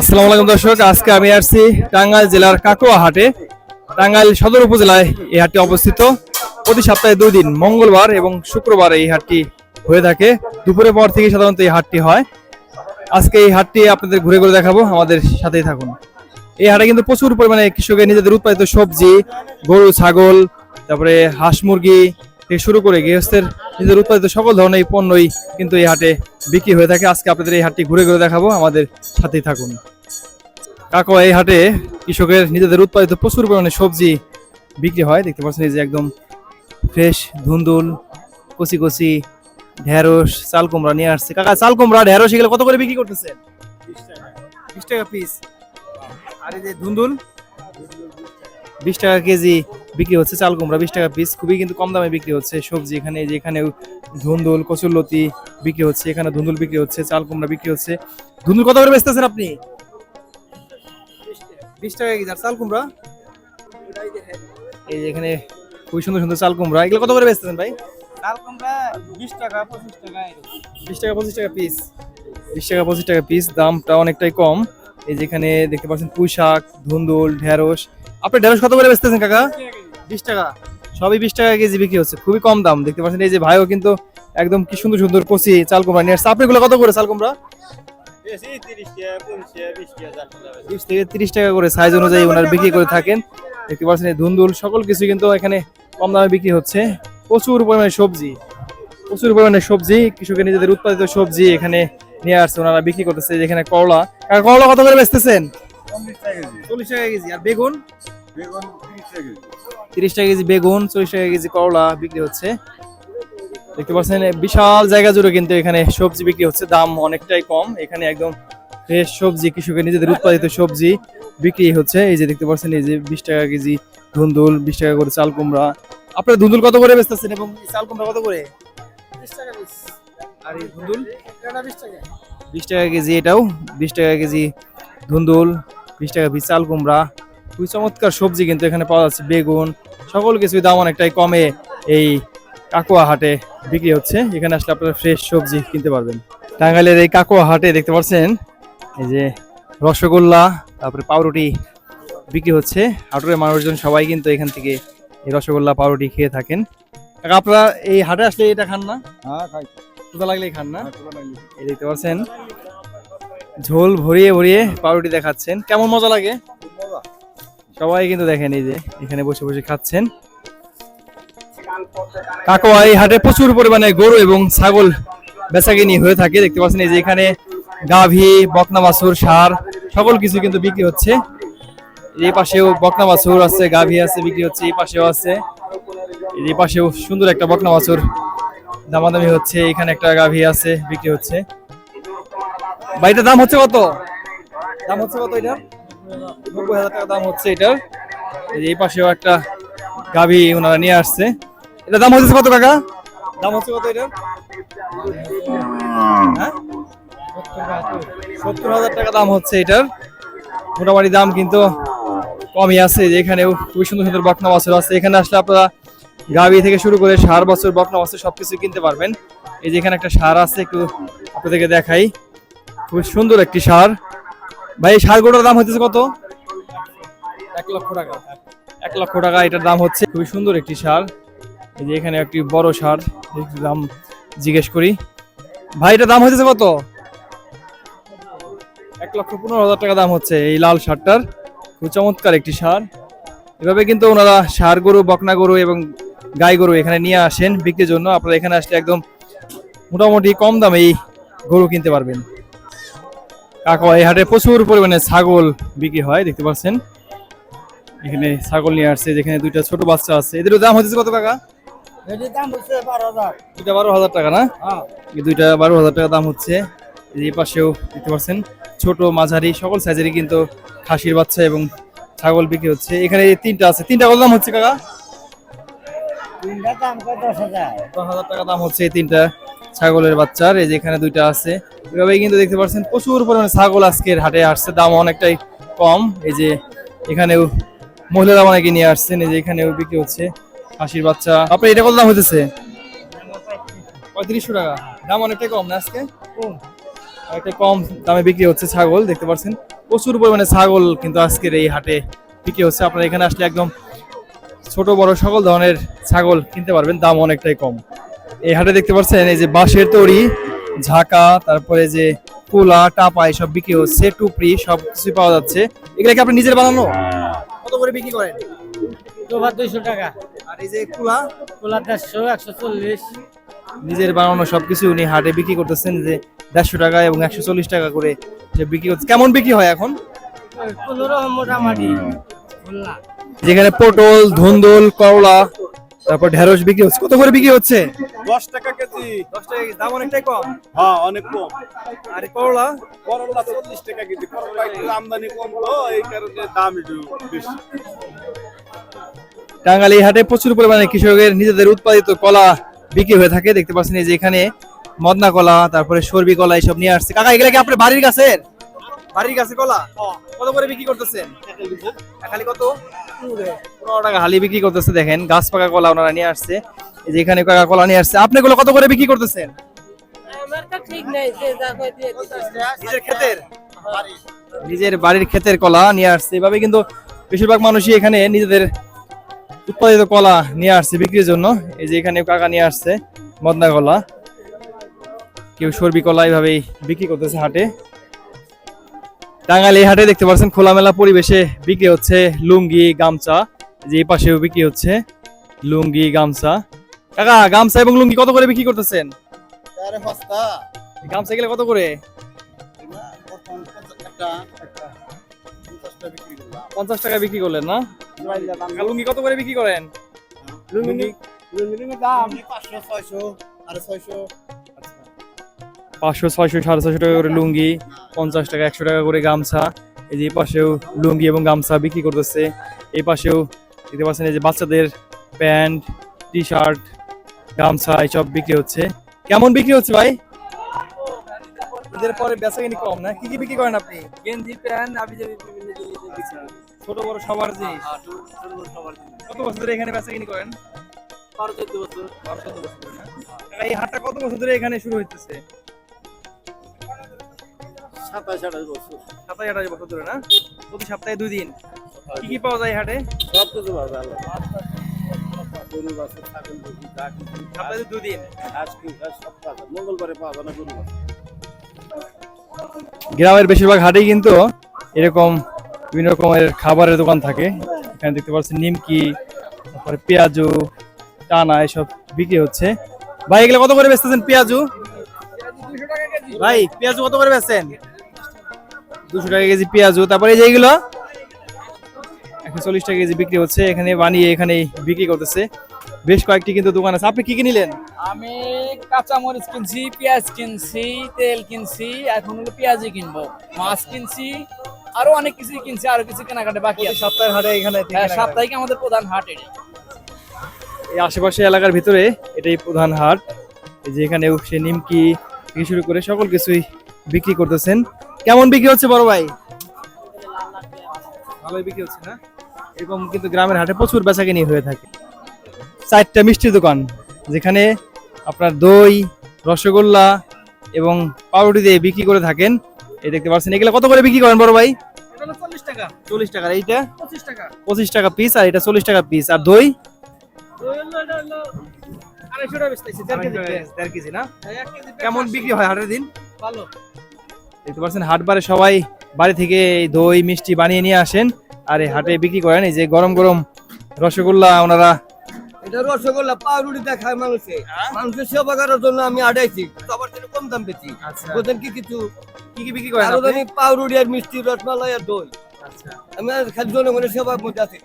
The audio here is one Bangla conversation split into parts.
আসসালামু আলাইকুম দর্শক, আজকে আমি আসছি টাঙ্গাইল জেলার কাটোয়া হাটে টাঙ্গাইল সদর উপজেলায় এই হাটটি অবস্থিত। প্রতি সপ্তাহে দুই দিন, মঙ্গলবার এবং শুক্রবার এই হাটটি হয়ে থাকে। দুপুরের পর থেকে সাধারণত এই হাটটি হয়। আজকে এই হাটটি আপনাদের ঘুরে ঘুরে দেখাবো, আমাদের সাথেই থাকুন। এই হাটে কিন্তু প্রচুর পরিমাণে কৃষকের নিজেদের উৎপাদিত সবজি, গরু, ছাগল, তারপরে হাঁস মুরগি থেকে শুরু করে গৃহস্থের নিজেদের উৎপাদিত সকল ধরনের পণ্যই কিন্তু এই হাটে বিক্রি হয়ে থাকে। আজকে আপনাদের এই হাটটি ঘুরে ঘুরে দেখাবো। আমাদের সাথেই থাকুন। কাকু এই হাটে কৃষকের নিজেদের উৎপাদিত প্রচুর পরিমাণে সবজি বিক্রি হয়। দেখতে পাচ্ছেন এই যে একদম ফ্রেশ ধুন্দুল কচি কচি ঢেঁড়স চাল কুমড়া নিয়ে আসছে। কাকা চাল কুমড়া ঢেঁড়স এগুলো কত করে বিক্রি করতেছে বিশ টাকা। পিস আর এই যে ধুন্দুল বিশ টাকা কেজি। বিক্রি হচ্ছে চাল কুমড়া বিশ টাকা পিস খুবই কিন্তু কম দামে বিক্রি হচ্ছে। সবজি এখানে এই যে এখানে ধুন্দুল কচুরলতি বিক্রি হচ্ছে এখানে ধুন্দুল বিক্রি হচ্ছে চাল কুমড়া বিক্রি হচ্ছে। ধুন্দুল কত করে বেচতেছেন আপনি? বিশ টাকা আর চাল কুমড়া? এই যে এখানে খুবই সুন্দর সুন্দর চাল কুমড়া। এগুলো কত করে বেচতেছেন ভাই? বিশ টাকা পঁচিশ টাকা বিশ টাকা পঁচিশ টাকা পিস বিশ টাকা পঁচিশ টাকা পিস দামটা অনেকটাই কম। এই যেখানে দেখতে পাচ্ছেন পুঁই শাক ধুন্দুল ঢেঁড়স। আপনি ঢেঁড়স কত করে বেচতেছেন কাকা? বিশ টাকা সবই বিশ টাকা কেজি বিক্রি হচ্ছে খুবই কম দাম। দেখতে পাচ্ছেন এই যে ভাইও কিন্তু একদম কি সুন্দর সুন্দর কচি চাল কুমড়া নিয়ে আসছে। এগুলো কত করে চাল কুমড়া? বেশি তিরিশ টাকা থেকে তিরিশ টাকা করে সাইজ অনুযায়ী ওনারা বিক্রি করে থাকেন। দেখতে পাচ্ছেন ধুন্দুল সকল কিছু কিন্তু এখানে কম দামে বিক্রি হচ্ছে। প্রচুর পরিমাণে সবজি প্রচুর পরিমাণে সবজি কৃষকের নিজেদের উৎপাদিত সবজি এখানে নিয়ে আসছে ওনারা বিক্রি করতেছে যেখানে করলা। করলা কত করে বেচতেছেন? চল্লিশ টাকা কেজি। চল্লিশ টাকা কেজি আর বেগুন? বেগুন তিরিশ টাকা কেজি। তিরিশ টাকা কেজি বেগুন চল্লিশ টাকা কেজি করলা বিক্রি হচ্ছে। দেখতে পাচ্ছেন বিশাল জায়গা জুড়ে কিন্তু এখানে সবজি বিক্রি হচ্ছে। দাম অনেকটাই কম। এখানে একদম ফ্রেশ সবজি কৃষকের নিজেদের উৎপাদিত সবজি বিক্রি হচ্ছে। এই যে দেখতে পাচ্ছেন এই যে বিশ টাকা কেজি ধুন্দুল বিশ টাকা করে চাল কুমড়া। আপনার ধুন্দুল কত করে বেচতেছেন এবং চাল কুমড়া কত করে? বিশ টাকা আর এই ধুন্দুল? বিশ টাকা কেজি এটাও বিশ টাকা কেজি ধুন্দুল বিশ টাকা পিস চাল কুমড়া। খুবই চমৎকার সবজি কিন্তু এখানে পাওয়া যাচ্ছে বেগুন সকল কিছুই দাম অনেকটাই কমে এই কাকুয়া হাটে বিক্রি হচ্ছে। এখানে আসলে আপনারা ফ্রেশ সবজি কিনতে পারবেন। টাঙ্গাইলের এই কাকুয়া হাটে দেখতে পাচ্ছেন এই যে রসগোল্লা তারপরে পাউরুটি বিক্রি হচ্ছে। হাটুরের মানুষজন সবাই কিন্তু এখান থেকে এই রসগোল্লা পাউরুটি খেয়ে থাকেন। আপনারা এই হাটে আসলে এটা খান না? হ্যাঁ কোথা লাগলেই খান না? এই দেখতে পাচ্ছেন ঝোল ভরিয়ে ভরিয়ে পাউরুটি দেখাচ্ছেন। কেমন মজা লাগে? সবাই কিন্তু দেখেন এই যে, এখানে বসে বসে খাচ্ছেন। কাকোয়া এই হাটে প্রচুর পরিমাণে গরু এবং ছাগল বেচাকিনি হয়ে থাকে। দেখতে পাচ্ছেন এই যে এখানে গাভী, বকনা বাছুর সার, সকল কিছু কিন্তু বিক্রি হচ্ছে। এই পাশেও বকনা বাছুর আছে, গাভী আছে, বিক্রি হচ্ছে, এই পাশেও আছে। এই পাশেও সুন্দর একটা বকনা বাছুর দামাদামি হচ্ছে, এখানে একটা গাভী আছে, বিক্রি হচ্ছে। বাড়িটার দাম হচ্ছে কত? দাম হচ্ছে কত এটা? নব্বই হাজার টাকা দাম হচ্ছে এটার। এই পাশেও একটা গাভী ওনারা নিয়ে আসছে। এটা দাম হচ্ছে কত টাকা দাম হচ্ছে কত এটার? হ্যাঁ? সত্তর হাজার টাকা দাম হচ্ছে এটার। মোটামুটি দাম কিন্তু কমই আছে। যে এখানেও খুবই সুন্দর সুন্দর বকনা বাছুর আছে। এখানে আসলে আপনারা গাভী থেকে শুরু করে সার বছর, বকনা বছর সবকিছু কিনতে পারবেন। এই যে এখানে একটা সার আছে, একটু আপনাদেরকে দেখাই। খুব সুন্দর একটি সার। ভাই, এই সারগুলোর দাম হচ্ছে কত? এক লক্ষ টাকা। এক লক্ষ টাকা, এটার দাম হচ্ছে খুবই সুন্দর একটি সার। এই যে এখানে একটি বড় সার দাম জিজ্ঞেস করি। ভাই, এটার দাম হচ্ছে কত? এক লক্ষ পনেরো হাজার টাকা দাম হচ্ছে এই লাল সারটার। খুব চমৎকার একটি সার। এভাবে কিন্তু ওনারা সার গরু, বকনা গরু এবং গাই গরু এখানে নিয়ে আসেন বিক্রির জন্য। আপনারা এখানে আসলে একদম মোটামুটি কম দামে এই গরু কিনতে পারবেন। কাকা এই হাটে প্রচুর পরিমাণে ছাগল বিক্রি হয় দেখতে পাচ্ছেন। এখানে ছাগল নিয়ে আসছে যেখানে দুইটা ছোট বাচ্চা আছে। এদের দাম হচ্ছে কত হাজার। দুইটা বারো হাজার টাকা না? হ্যাঁ। দুইটা বারো হাজার টাকা দাম হচ্ছে। এই পাশেও দেখতে পাচ্ছেন ছোট মাঝারি সকল সাইজেরই কিন্তু খাসির বাচ্চা এবং ছাগল বিক্রি হচ্ছে। এখানে এই তিনটা আছে। তিনটা কত দাম হচ্ছে কাকা? দশ হাজার টাকা দাম হচ্ছে এই তিনটা। ছাগলের বাচ্চার এই যে এখানে দুইটা আছে। এভাবেই কিন্তু দেখতে পাচ্ছেন প্রচুর পরিমাণে ছাগল আজকের হাটে আসছে দাম অনেকটাই কম। এই যে এখানেও মহিলারা অনেকে নিয়ে আসছেন এই যে এখানেও বিক্রি হচ্ছে হাসির বাচ্চা। আপনার এটা কত দাম হতেছে পঁয়ত্রিশশো টাকা। দাম অনেকটাই কম না আজকে? কম। একটা কম দামে বিক্রি হচ্ছে ছাগল দেখতে পাচ্ছেন। প্রচুর পরিমাণে ছাগল কিন্তু আজকের এই হাটে বিক্রি হচ্ছে। আপনারা এখানে আসলে একদম ছোট বড় সকল ধরনের ছাগল কিনতে পারবেন দাম অনেকটাই কম। এই হাটে দেখতে পাচ্ছেন এই যে বাঁশের তৈরি ঝাঁকা তারপরে যে কুলা টাপা এসব বিক্রি হচ্ছে টুপড়ি সব কিছু পাওয়া যাচ্ছে। এগুলা কি আপনি নিজের বানানো? কত করে বিক্রি করেন? তোবার দুইশো টাকা। আর এই যে কুলা তোলা দেড়শো একশো চল্লিশ। নিজের বানানো সবকিছু উনি হাটে বিক্রি করতেছেন যে দেড়শো টাকা এবং একশো চল্লিশ টাকা করে যে বিক্রি করছে কেমন বিক্রি হয় এখন? মোটামুটি। যেখানে পটল ধুন্দুল করলা তারপর ঢেঁড়স বিক্রি হচ্ছে। কত করে বিক্রি হচ্ছে? দশ টাকা কেজি। দশ টাকা দাম অনেকটাই কম? হ্যাঁ অনেক কম। আর করলা? করলা চল্লিশ টাকা কেজি। করলা একটু আমদানি কম তো এই কারণে দাম একটু বেশি। টাঙ্গাইল হাটে প্রচুর পরিমাণে কৃষকের নিজেদের উৎপাদিত কলা বিক্রি হয়ে থাকে। দেখতে পাচ্ছেন এই যে এখানে মদনা কলা তারপরে সর্বি কলা এইসব নিয়ে আসছে। কাকা এগুলা কি আপনার বাড়ির গাছের? বাড়ির গাছের কলা? কত করে বিক্রি করতেছেন? খালি কত? পনেরো টাকা হালি বিক্রি করতেছে দেখেন। গাছ পাকা কলা ওনারা নিয়ে আসছে। এই যে এখানে কাকা কলা নিয়ে আসছে। আপনি এগুলো কত করে বিক্রি করতেছেন? আমার তো ঠিক নেই যে যা কই দিয়ে দিতেছে। নিজের ক্ষেতের? নিজের বাড়ির ক্ষেতের কলা নিয়ে আসছে। এভাবে কিন্তু বেশিরভাগ মানুষই এখানে নিজেদের উৎপাদিত কলা নিয়ে আসছে বিক্রির জন্য। এই যে এখানে কাকা নিয়ে আসছে মদনা কলা। কেউ সর্বি কলা এইভাবেই বিক্রি করতেছে হাটে। টাঙ্গাইল এই হাটে দেখতে পাচ্ছেন খোলামেলা পরিবেশে বিক্রি হচ্ছে লুঙ্গি গামছা। যে এই পাশেও বিক্রি হচ্ছে লুঙ্গি গামছা। কাকা গামছা এবং লুঙ্গি কত করে বিক্রি করতেছেন? আরে গামছা গেলে কত করে? পঞ্চাশ টাকা বিক্রি করলেন না? লুঙ্গি কত করে বিক্রি করেন? লুঙ্গি দাম পাঁচশো ছয়শো। আরে ছয়শো। পাঁচশো ছয়শো সাড়ে ছয়শো টাকা করে লুঙ্গি পঞ্চাশ টাকা একশো টাকা করে গামছা। এই যে এই পাশেও লুঙ্গি এবং গামছা বিক্রি করতেছে। এই পাশেও দেখতে পাচ্ছেন এই যে বাচ্চাদের প্যান্ট টি শার্ট গামছা এইসব বিক্রি হচ্ছে। কেমন বিক্রি হচ্ছে ভাই? ঈদের পরে বেচা কিনি কম না? কি কি বিক্রি করেন আপনি? গেঞ্জি প্যান্ট আমি যে বিভিন্ন জিনিস দেখেছি ছোট বড় সবার জিনিস? কত বছর ধরে এখানে বেচা কিনি করেন? বারো চোদ্দ বছর। বারো চোদ্দ বছর। ধরে না? কাকা, এই হাটটা কত বছর ধরে এখানে শুরু হইতেছে? সাতাশ আঠাশ বছর। সাতাশ আঠাশ বছর ধরে না? প্রতি সপ্তাহে দুই দিন? কি কি পাওয়া যায় হাটে? সব কিছু পাওয়া যায় গরু ছাগল মুরগি সপ্তাহে দুই দিন? আজকে সব পাওয়া যায়। মঙ্গলবারে পাওয়া যায় না গরু গ্রামের বেশিরভাগ হাটেই কিন্তু এরকম বিভিন্ন রকমের খাবারের দোকান থাকে। এখানে দেখতে পাচ্ছেন নিমকি তারপরে পেঁয়াজু টানা এসব বিক্রি হচ্ছে। ভাই এগুলো কত করে বেচতেছেন পেঁয়াজু? ভাই পেঁয়াজু কত করে বেচছেন? দুশো টাকা কেজি পেঁয়াজু তারপরে এই যে এইগুলো একশো চল্লিশ টাকা কেজি বিক্রি হচ্ছে এখানে বানিয়ে এখানে বিক্রি করতেছে। বেশ কয়েকটি কিন্তু দোকান আছে। আপনি কি কি নিলেন? আমি কাঁচা মরিচ কিনছি পেঁয়াজ কিনছি তেল কিনছি এখন হলো পেঁয়াজই কিনবো। মাছ কিনছি আরও অনেক কিছু কিনছি আরও কিছু কেনাকাটা বাকি আছে। সপ্তাহের হাটে এখানে হ্যাঁ, সাপ্তাহিক আমাদের প্রধান হাট এটি। এই আশেপাশে এলাকার ভিতরে এটাই প্রধান হাট। এই যে এখানে সে নিমকি থেকে শুরু করে সকল কিছুই বিক্রি করতেছেন। কেমন বিক্রি হচ্ছে বড় ভাই? ভালোই বিক্রি হচ্ছে না? এরকম কিন্তু গ্রামের হাটে প্রচুর বেচাকেনি হয়ে থাকে। চারটা মিষ্টির দোকান যেখানে আপনার দই রসগোল্লা এবং পাউরুটি দিয়ে বিক্রি করে থাকেন। এই দেখতে পাচ্ছেন এগুলো কত করে বিক্রি করেন বড় ভাই? চল্লিশ টাকা। চল্লিশ টাকা এইটা? পঁচিশ টাকা। পঁচিশ টাকা পিস আর এটা চল্লিশ টাকা পিস আর দই? কেজি। কেমন বিক্রি হয় হাটের দিন? ভালো। দেখতে পাচ্ছেন হাট বারে সবাই বাড়ি থেকে দই মিষ্টি বানিয়ে নিয়ে আসেন আর এই হাটে বিক্রি করেন। এই যে গরম গরম রসগোল্লা ওনারা। এটা রসগোল্লা পাউরুটি দেখায় মানুষে। মানুষের সেবা করার জন্য আমি আড়াইছি সবার থেকে কম দাম আচ্ছা। কি কিছু? কি কি বিক্রি করেন আপনি? পাউরুটি আর মিষ্টি রসমালাই আর দই। আচ্ছা। আমি আর খালি জনগণের সেবার মধ্যে আছি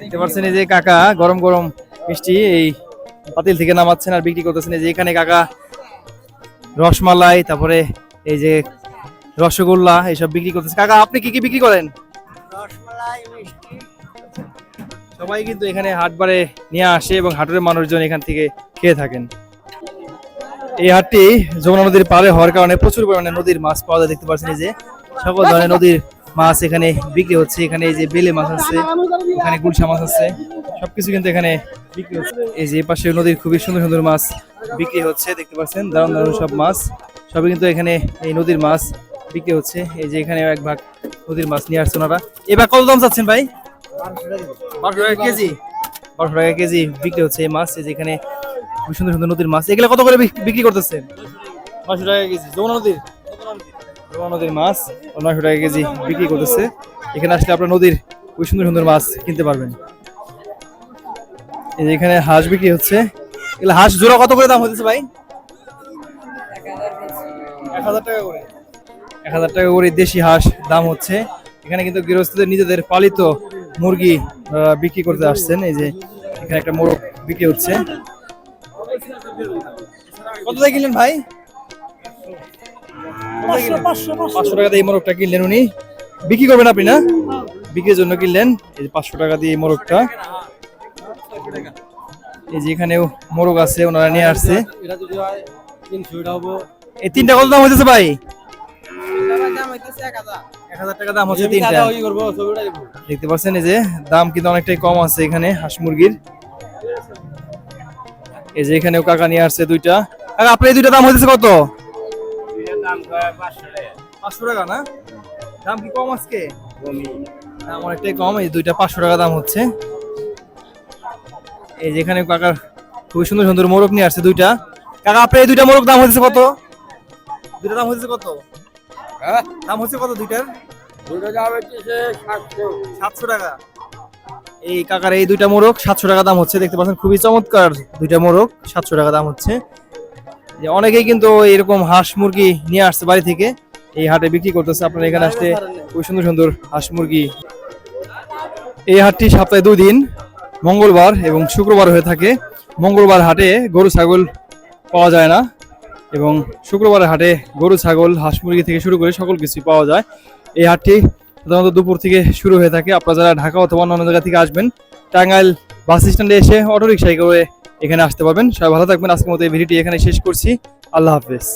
দেখতে পাচ্ছেন এই যে কাকা গরম গরম মিষ্টি এই পাতিল থেকে নামাচ্ছেন আর বিক্রি করতেছেন। এই যে এখানে কাকা রসমালাই তারপরে এই যে রসগোল্লা এইসব বিক্রি করতেছে। কাকা, আপনি কি কি বিক্রি করেন? সবাই কিন্তু এখানে হাটবারে নিয়ে আসে এবং হাটের মানুষজন এখান থেকে খেয়ে থাকেন। এই হাটটি যমুনা নদীর পারে হওয়ার কারণে প্রচুর পরিমাণে নদীর মাছ পাওয়া যায়, দেখতে পাচ্ছেন যে সকল ধরনের নদীর মাছ এখানে বিক্রি হচ্ছে। এখানে এই যে বেলে মাছ আছে, এখানে গুলশা মাছ আছে, সবকিছু কিন্তু এখানে বিক্রি হচ্ছে। এই যে পাশে নদীর খুবই সুন্দর সুন্দর মাছ বিক্রি হচ্ছে, দেখতে পাচ্ছেন, দারুণ দারুণ সব মাছ। সবই কিন্তু এখানে এই নদীর মাছ বিক্রি হচ্ছে। এই যে এখানে এক ভাগ নদীর মাছ নিয়ে আসছেন ওরা এবার কত দাম চাচ্ছেন ভাই? বারোশো টাকা কেজি। বারোশো টাকা কেজি বিক্রি হচ্ছে এই মাছ। এই যে এখানে খুব সুন্দর সুন্দর নদীর মাছ। এগুলো কত করে বিক্রি করতেছেন? নশো টাকা কেজি। যমুনা নদীর? যমুনা নদীর মাছ নশো টাকা কেজি বিক্রি করতেছে। এখানে আসলে আপনার নদীর খুব সুন্দর সুন্দর মাছ কিনতে পারবেন। এই যে এখানে হাঁস বিক্রি হচ্ছে। এগুলো হাঁস জোড়া কত করে দাম হতেছে ভাই? এক হাজার টাকা করে। এক হাজার টাকা করে দেশি হাঁস দাম হচ্ছে। এখানে কিন্তু গৃহস্থদের নিজেদের পালিত মুরগি বিক্রি করতে আসছেন। এই যে এখানে একটা মোরগ বিক্রি হচ্ছে। কত কিনলেন ভাই? পাঁচশো টাকা দিয়ে এই মোরগটা কিনলেন উনি। বিক্রি করবেন আপনি না? বিক্রির জন্য কিনলেন। এই যে পাঁচশো টাকা দিয়ে মোরগটা। এই যে এখানেও মোরগ আছে ওনারা নিয়ে আসছে। এটা যদি হয় তিনশো এটা হব। এই তিনটা কত দাম হইতেছে ভাই? দেখতে পাচ্ছেন এই যে দাম কিন্তু অনেকটাই কম আছে এখানে হাঁস মুরগির। এই যে এখানেও কাকা নিয়ে আসছে দুইটা। কাকা আপনার এই দুইটা দাম হইতেছে কত? দাম পাঁচশো টাকা। না? দাম কি কম আজকে? দাম অনেকটাই কম এই দুইটা পাঁচশো টাকা দাম হচ্ছে। এই যে এখানে কাকার খুবই সুন্দর সুন্দর মোরগ নিয়ে আসছে দুইটা। কাকা আপনার এই দুইটা মোরগ দাম হচ্ছে কত? দুইটা দাম হচ্ছে কত? দাম হচ্ছে কত দুইটার? দুটো দাম হচ্ছে সাতশো। সাতশো টাকা। এই কাকার এই দুইটা মোরগ সাতশো টাকা দাম হচ্ছে দেখতে পাচ্ছেন খুবই চমৎকার দুইটা মোরগ সাতশো টাকা দাম হচ্ছে। যে অনেকেই কিন্তু এরকম হাঁস মুরগি নিয়ে আসছে বাড়ি থেকে এই হাটে বিক্রি করতেছে। আপনারা এখানে আসলে খুবই সুন্দর সুন্দর হাঁস মুরগি। এই হাটটি সপ্তাহে দুই দিন মঙ্গলবার এবং শুক্রবার হয়ে থাকে। মঙ্গলবার হাটে গরু ছাগল পাওয়া যায় না। এবং শুক্রবারের হাটে গরু, ছাগল, হাঁস মুরগি থেকে শুরু করে সকল কিছুই পাওয়া যায়। এই হাটটি সাধারণত দুপুর থেকে শুরু হয়ে থাকে। আপনারা যারা ঢাকা অথবা অন্যান্য জায়গা থেকে আসবেন, টাঙ্গাইল বাস স্ট্যান্ডে এসে অটো রিক্সায় করে এখানে আসতে পারবেন। সবাই ভালো থাকবেন। আজকের মতো এই ভিডিওটি এখানে শেষ করছি। আল্লাহ হাফেজ।